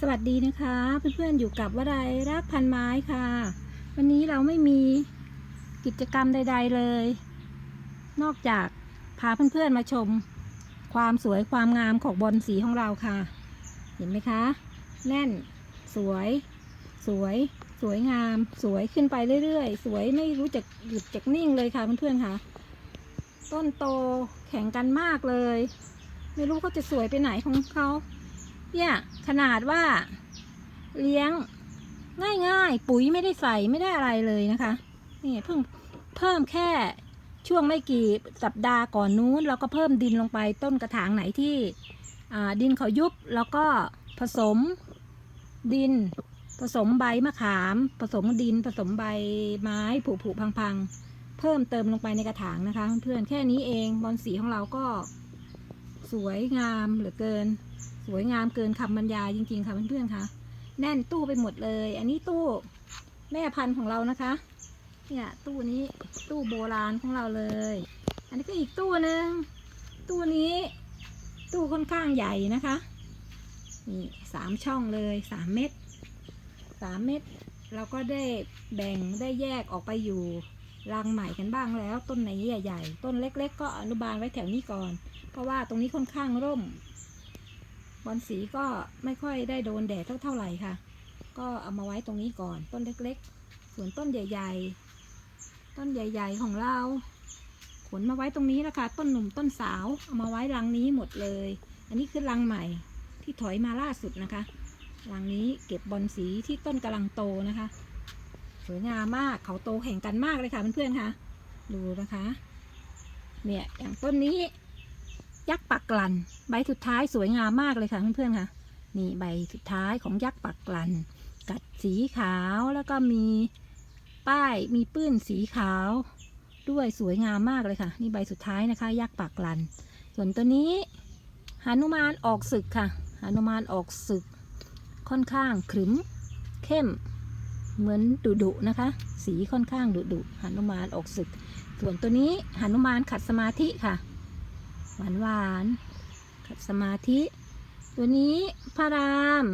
สวัสดีนะคะเพื่อนๆอยู่กับวดายรักพันไม้ค่ะ วันนี้เราไม่มีกิจกรรมใด ๆเลย นอกจากพาเพื่อนๆมาชม ความสวยความงามของบอลสีของเราค่ะ เห็นไหมคะ แน่น สวย สวย สวยงาม สวยขึ้นไปเรื่อยๆ สวยไม่รู้จักหยุดจักนิ่งเลยค่ะเพื่อนๆค่ะ ต้นโตแข่งกันมากเลย ไม่รู้เขาจะสวยไปไหนของเขา เนี่ยขนาดว่า เลี้ยงง่ายๆ ปุ๋ยไม่ได้ใส่ไม่ได้อะไรเลยนะคะ นี่เพิ่งเพิ่มแค่ช่วงไม่กี่สัปดาห์ก่อนนู้นเราก็เพิ่มดินลงไปต้นกระถางไหนที่ดินเขายุบแล้วก็ผสมดิน ผสมใบมะขาม ผสมดินผสมใบไม้ผุผุพังๆเพิ่มเติมลงไปในกระถางนะคะ เพื่อนๆแค่นี้เองบอลสีของเราก็ สวยงามเหลือเกิน สวยงามเกินคำบรรยายจริง ๆ ค่ะเพื่อนๆคะแน่นตู้ไปหมดเลย อันนี้ตู้แม่พันธุ์ของเรานะคะ เนี่ยตู้นี้ตู้โบราณของเราเลย อันนี้ก็อีกตู้หนึ่งตู้นี้ ตู้ค่อนข้างใหญ่นะคะนี่สามช่องเลยสามเม็ดสามเม็ดเราก็ได้แบ่งได้แยกออกไปอยู่ รังใหม่กันบ้างแล้ว ต้นไหนใหญ่ๆต้นเล็ก ๆ ก็อนุบาลไว้แถวนี้ก่อน เพราะว่าตรงนี้ค่อนข้างร่ม บอลสีก็ไม่ค่อยได้โดนแดดเท่าไหร่ค่ะ ก็เอามาไว้ตรงนี้ก่อนต้นเล็กๆ ส่วนต้นใหญ่ ๆ ต้นใหญ่ ๆ ของเราขนมาไว้ตรงนี้นะคะต้นหนุ่มต้นสาวเอามาไว้รังนี้หมดเลย อันนี้คือรังใหม่ที่ถอยมาล่าสุดนะคะรังนี้เก็บบอลสีที่ต้นกำลังโตนะคะ สวยงามมากเขาโตแข่งกันมากเลยค่ะเพื่อนๆค่ะ ดูนะคะ เนี่ยอย่างต้นนี้ ยักษ์ปักกลัน ใบสุดท้ายสวยงามมากเลยค่ะเพื่อนๆค่ะ นี่ใบสุดท้ายของยักษ์ปักกลัน กัดสีขาวแล้วก็มีป้ายมีปื้นสีขาว ด้วยสวยงามมากเลยค่ะ นี่ใบสุดท้ายนะคะ ยักษ์ปักกลัน ส่วนตัวนี้หานุมานออกศึกค่ะหานุมานออกศึก ค่อนข้างขรึมเข้ม เหมือนดุดุนะคะ สีค่อนข้างดุดุหนุมานออกศึก ส่วนตัวนี้หนุมานขัดสมาธิค่ะ หวานหวานขัดสมาธิ ตัวนี้พระราม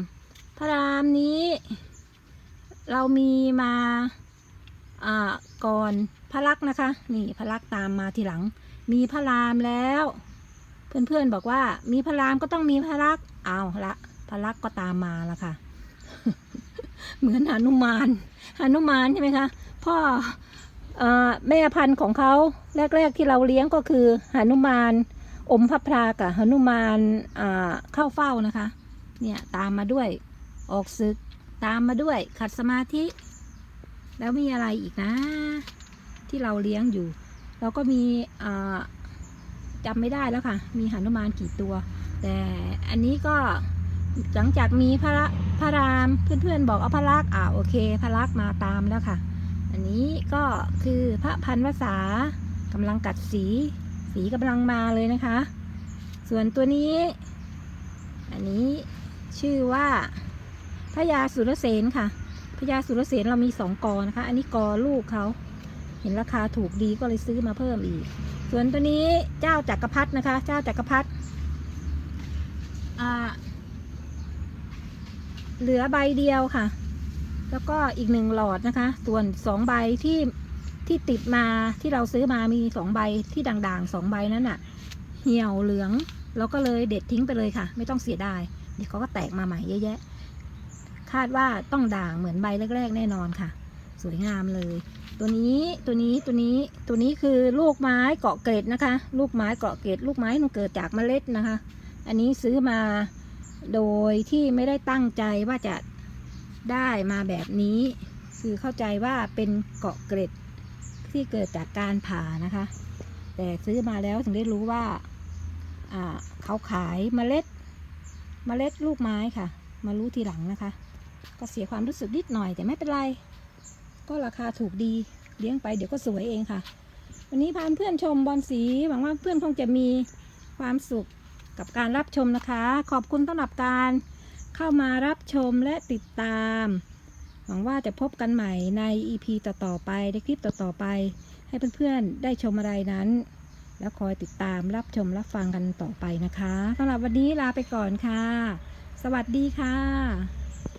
พระรามนี้ เรามีมาอ่าก่อนพระลักษณ์นะคะ นี่พระลักษณ์ตามมาทีหลัง มีพระรามแล้ว เพื่อนๆบอกว่ามีพระรามก็ต้องมีพระลักษณ์เอาละพระลักษณ์ก็ตามมาล้วค่ะ เหมือนหนุมานหนุมานใช่ไหมคะ พ่ออแม่พันธุ์ของเขาแรก ๆ ที่เราเลี้ยงก็คือหนุมานอมพระพรากับหนุมานอ่าเข้าเฝ้านะคะ เนี่ยตามมาด้วยออกศึกตามมาด้วยขัดสมาธิ แล้วมีอะไรอีกนะ ที่เราเลี้ยงอยู่ เราก็มีจำไม่ได้แล้วค่ะ มีหนุมานกี่ตัว แต่อันนี้ก็ หลังจากมีพระพระรามเพื่อนๆบอกเอาพระลักษ์อ่าโอเค พระลักษ์มาตามแล้วค่ะ อันนี้ก็คือพระพันวษากำลังกัดสี สีกำลังมาเลยนะคะ ส่วนตัวนี้ อันนี้ชื่อว่าพระยาสุรเสนค่ะพระยาสุรเสนเรามีสองกอนะคะ อันนี้กอลูกเขาเห็นราคาถูกดีก็เลยซื้อมาเพิ่มอีก ส่วนตัวนี้เจ้าจักรพรรดินะคะ เจ้าจักรพรรดิอ่า เหลือใบเดียวค่ะ แล้วก็อีกหนึ่งหลอดนะคะ ส่วนสองใบที่ที่ติดมาที่เราซื้อมามีสองใบที่ด่างๆสองใบนั้นอะเหี่ยวเหลืองเราก็เลยเด็ดทิ้งไปเลยค่ะ ไม่ต้องเสียดายเดี๋ยวเขาก็แตกมาใหม่เยอะแยะ คาดว่าต้องด่างเหมือนใบแรก ๆ แน่นอนค่ะ สวยงามเลย ตัวนี้ตัวนี้ตัวนี้ตัวนี้คือลูกไม้เกาะเกร็ดนะคะ ลูกไม้เกาะเกร็ดลูกไม้มันเกิดจากเมล็ดนะคะ อันนี้ซื้อมา โดยที่ไม่ได้ตั้งใจว่าจะได้มาแบบนี้ คือเข้าใจว่าเป็นเกาะเกร็ดที่เกิดจากการผ่านะคะ แต่ซื้อมาแล้วถึงได้รู้ว่าเขาขายเมล็ดเมล็ดลูกไม้ค่ะ มารู้ทีหลังนะคะ ก็เสียความรู้สึกนิดหน่อยแต่ไม่เป็นไร ก็ราคาถูกดีเลี้ยงไปเดี๋ยวก็สวยเองค่ะ วันนี้พาเพื่อนชมบอลสีหวังว่าเพื่อนคงจะมีความสุข กับการรับชมนะคะ ขอบคุณสำหรับการเข้ามารับชมและติดตาม หวังว่าจะพบกันใหม่ใน EP ต่อๆไปในคลิปต่อๆไป ให้เพื่อนๆได้ชมอะไรนั้น แล้วคอยติดตามรับชมรับฟังกันต่อไปนะคะสำหรับวันนี้ลาไปก่อนค่ะ สวัสดีค่ะ